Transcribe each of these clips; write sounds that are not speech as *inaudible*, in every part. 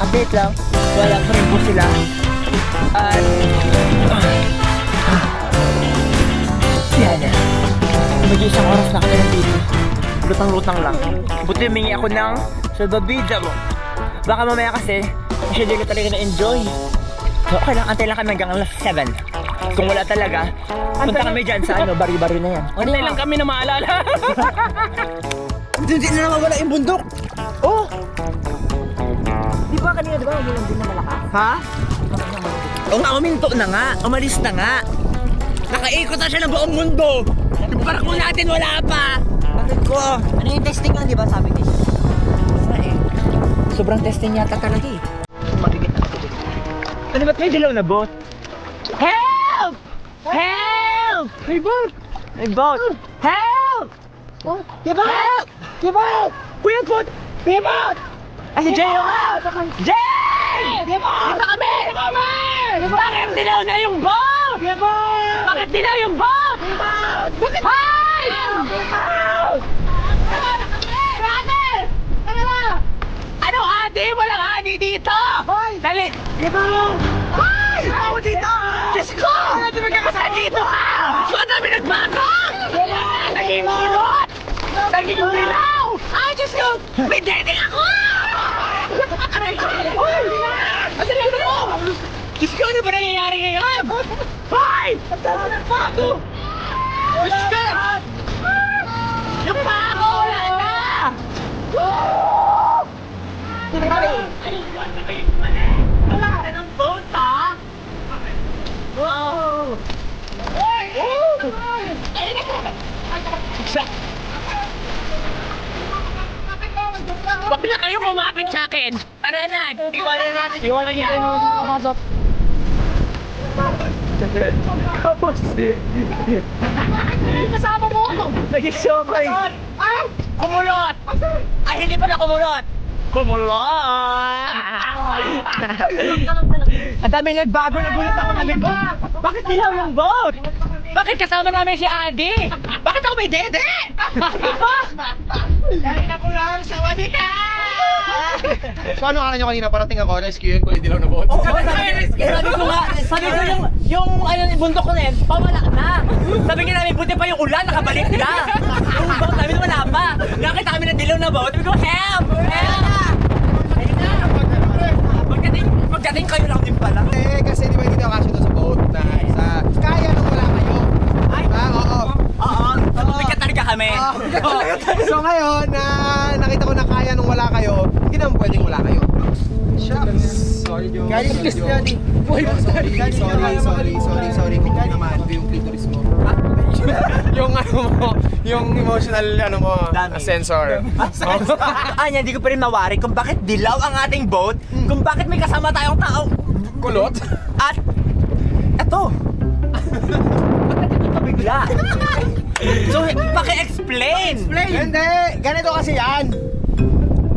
update lang. Wala pa rin po sila. At... Yan. Mag-iisang oras na kami nandito. Lutang-lutang lang. Buti humingi ako ng salbabida mo. Baka mamaya kasi, masyado ko talaga na-enjoy. So, okay lang, antay lang kami hanggang alas 7. Kung wala talaga, punta kami dyan sa ano, bari-bari na yan. Antay lang kami na maalala. *laughs* Hindi na naman wala yung bundok. Oh! Di ba kanina, di ba, uminom din na malakas? Ha? Oo nga, uminto na nga. Umalis na nga. Nakaikot na siya ng buong mundo. Yung barko natin wala pa. Bakit ko? Ano yung testing lang, di ba? Sabi ni Sobrang testing yata talaga eh. Mabigat na. Ano ba't may dilaw na boat? Help! Help! May boat! May boat! Help! Oh, may boat! Help! May boat! Kuya boat! May boat! Ay, si Jay! Jay! Dito kami! Bakit dilaw na yung boat! Bakit dilaw yung boat! Bakit? Hi! Brother! Ano ba? Ano ate? Walang ani dito! Dali! Di ba? Hoy! Ako dito! Diyos ko! Ano natin magkakasal dito ha? Ba't namin nagbago? Wala! Naging mulot! Naging dilaw! Ay, Diyos ko! May dating ako! Aray! Hoy! Ano na ito? Diyos ko! Ano ba nangyayari ngayon? Hoy! Ang dami ng bago! Diyos ko! Yung bago! Wala na! Wala ka ng boat, ha? Wow! Bakit na kayo kumapit sa akin? Tara na, iwanan natin. Iwanan niya. Tapos, Kasama mo ako. naging siomay. Ay! Kumulot! Ay, hindi pa na kumulot! Kumulot! Ang dami nagbago na gulat ako boat. Bakit dilaw yung boat? Bakit kasama namin si Andy? Bakit ako may dede? *laughs* Dahil na po lang sa wanika! So ano akala nyo kanina parating ako, rescue ko yung dilaw na boat? Sabi ko nga, sabi ko yung, yung ano, bundok ko na yun, pawala na. Sabi nga namin, buti pa yung ulan, nakabalik na. Yung boat namin wala pa. Nakita kami ng dilaw na boat, sabi ko, help! Help! Pagdating, pagdating kayo lang din pala. Eh, kasi di ba hindi tayo kasya doon sa boat na isa. Kaya nung wala kayo. Ay, Ah, oo. oo, kami. *laughs* so ngayon, na nakita ko na kaya nung wala kayo, hindi naman pwedeng wala kayo. Shucks. Sorry, Joe. Galing. Sorry, sorry, sorry, sorry, sorry, sorry. Kung naman, yung clitoris mo. *laughs* yung ano mo, yung emotional ano mo, Dami. sensor. Anya, *laughs* hindi ko pa rin mawari kung bakit dilaw ang ating boat, kung bakit may kasama tayong tao. Kulot? At, eto. Bakit ito bigla? So, paki-explain. Hindi, ganito kasi yan.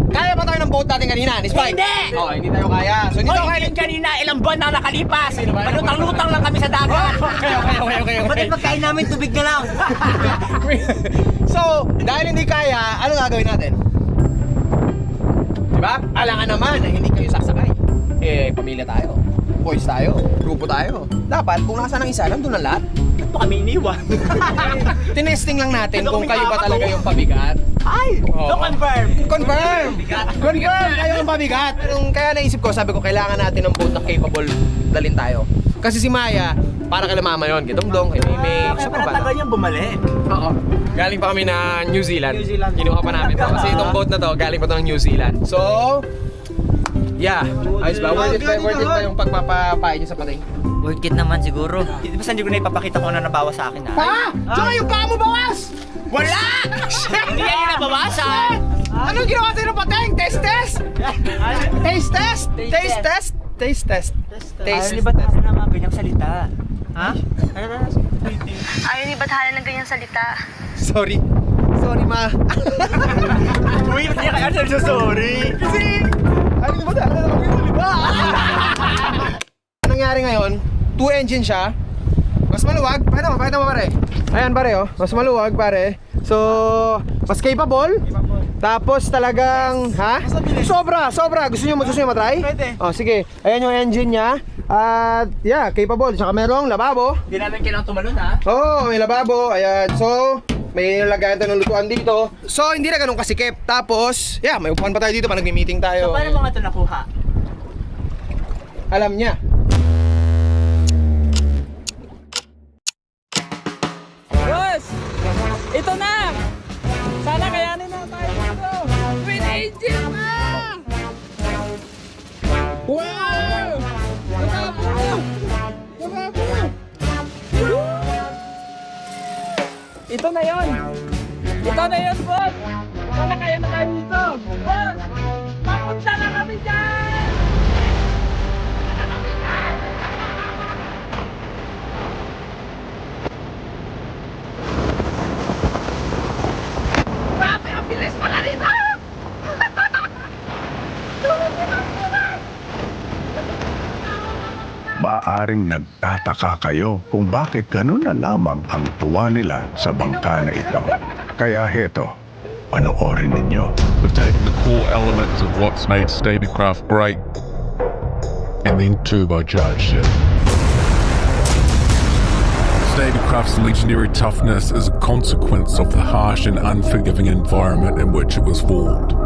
Kaya pa tayo ng boat natin kanina, ni Spike? Hindi! Oh, hindi tayo kaya. So, hindi tayo Hoy, kaya. hindi kanina, ilang buwan na nakalipas. Malutang-lutang lang kami sa dagat. *laughs* Okay, okay, okay, okay, okay. Bakit pagkain namin tubig na lang? *laughs* so, dahil hindi kaya, ano gagawin natin? Diba? Alangan naman na hindi kayo sasakay. Eh, pamilya tayo. Boys tayo. Grupo tayo. Dapat, kung nasa ng isa, nandun ang lahat. Ba't pa kami iniwan? *laughs* Tinesting lang natin kung kayo ba talaga yung pabigat. Ay! No confirm! Confirm! Confirm! Kayo yung pabigat. Nung kaya naisip ko, sabi ko, kailangan natin ng boat na capable dalin tayo. Kasi si Maya, para kay mama yon, kay Dongdong, kay Mimi, Kaya sa pala tagal niyang bumalik. Oo. Galing pa kami na New Zealand. New Zealand. Kinuha pa namin to. Kasi itong boat na to, galing pa to ng New Zealand. So, yeah. Ayos ba? Worth it ba, worth it ba yung pagpapapain niyo sa pating? Worth it naman siguro. Di ba hindi ko na ipapakita kung ano nabawas sa akin ha? Ha? Tsaka yung paa mo bawas! Wala! *laughs* Hindi yan yung nabawasan! Anong ginawa sa'yo ng pating? Taste test? Taste test? Taste test? Taste test. Taste test. na mga ganyang salita? Ha? Ano na? Ayaw ni Bathala ng ganyang salita. Sorry. Sorry, ma. *laughs* Uy, ba't niya kaya sorry? Kasi, ano ba dahil lang yung salita? Anong nangyari ngayon? Two engine siya. Mas maluwag. Pakita mo, pakita mo pare. Ayan pare oh. Mas maluwag pare. So, mas capable. Tapos talagang, ha? Sobra, sobra. Gusto nyo, gusto nyo matry? Pwede. Oh, sige. Ayan yung engine niya. At, yeah, capable. Tsaka merong lababo. Hindi namin kailangan tumalon ha. Oo, oh, may lababo. Ayan. So, may lagayan tayo ng lutuan dito. So, hindi na ganun kasikip. Tapos, yeah, may upuan pa tayo dito pa nagmi-meeting tayo. So paano mo nga ito nakuha? Alam niya. Boss! Ito na! Sana kayanin na tayo dito! Twin engine na! Ito na yon! Ito na yon, boss! Sana kaya na tayo dito! Boss! Papunta na kami dyan! Maaring nagtataka kayo kung bakit ganun na lamang ang tuwa nila sa bangka na ito. Kaya heto, panoorin ninyo. We've taken the core elements of what's made Stablecraft great and then turbocharged it. Stablecraft's legendary toughness is a consequence of the harsh and unforgiving environment in which it was formed.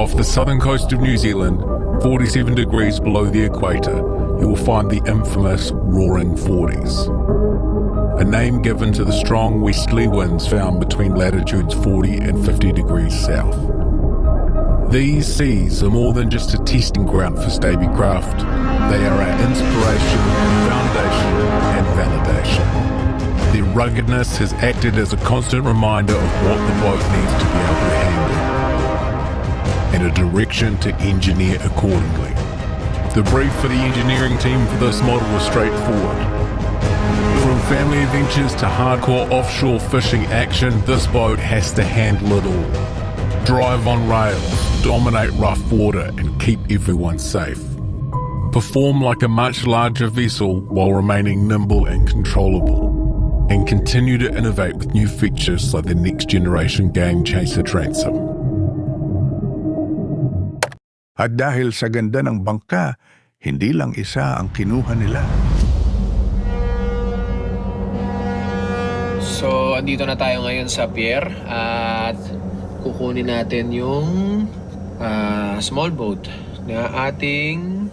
Off the southern coast of New Zealand, 47 degrees below the equator, you will find the infamous Roaring Forties. A name given to the strong westerly winds found between latitudes 40 and 50 degrees south. These seas are more than just a testing ground for Staby Craft, They are our inspiration, foundation, and validation. Their ruggedness has acted as a constant reminder of what the boat needs to be able to handle, and a direction to engineer accordingly. The brief for the engineering team for this model was straightforward. From family adventures to hardcore offshore fishing action, this boat has to handle it all. Drive on rails, dominate rough water, and keep everyone safe. Perform like a much larger vessel while remaining nimble and controllable. And continue to innovate with new features like the next generation Game Chaser Transom. At dahil sa ganda ng bangka, hindi lang isa ang kinuha nila. So, andito na tayo ngayon sa pier at kukunin natin yung ah, small boat na ating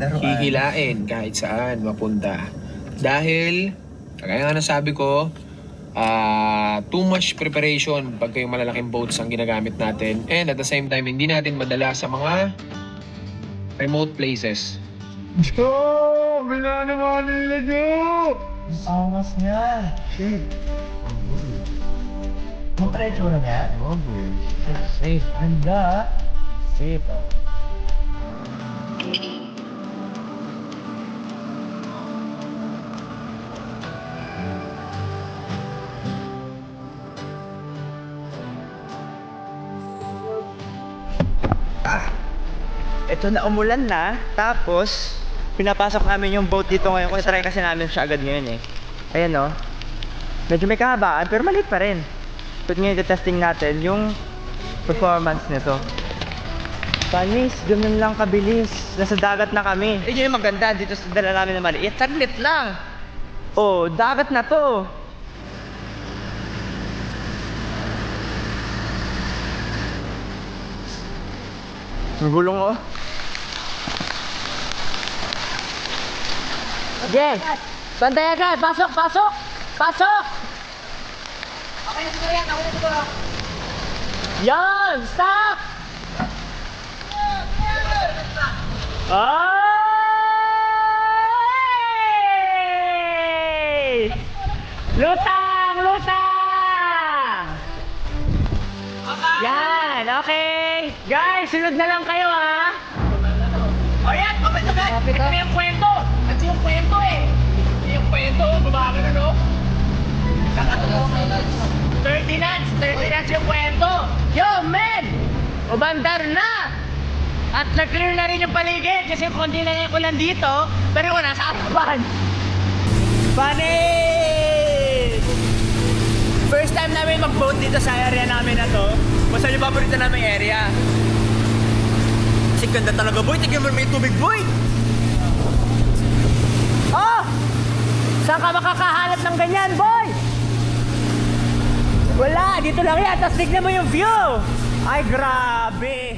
hihilain kahit saan mapunta. Dahil, kagaya nga nasabi ko, ah, too much preparation pag yung malalaking boats ang ginagamit natin. And at the same time, hindi natin madala sa mga remote places. Angas niya. Shit. Magprecho na niya? Safe. Ganda. Safe. Ito na umulan na, tapos pinapasok namin yung boat dito ngayon kasi try kasi namin siya agad ngayon eh. Ayan oh. Medyo may kahabaan pero maliit pa rin. But ngayon testing natin yung performance nito. Panis, ganun lang kabilis. Nasa dagat na kami. Yun yung maganda dito sa dala namin na maliit. Saglit lang. Oh, dagat na to. Ang gulong oh. Yes! Bantay agad! Pasok! Pasok! Pasok! Okay na siguro yan! Okay na siguro! Yan! Stop! Ay! Lutang! Lutang! Yan! Okay! Guys, sunod na lang kayo ha! O yan, kapit na Ito na yung Ubandar na! At nag-clear na rin yung paligid kasi konti na yung ulan dito. Pero wala sa harapan. Panis! First time namin mag-boat dito sa area namin na to. Basta yung paborito naming area. Kasi ganda talaga, boy. Tignan mo yung tubig, boy. Oh! Saan ka makakahanap ng ganyan, boy? Wala, dito lang yan. Tapos tignan mo yung view. Ay, grabe.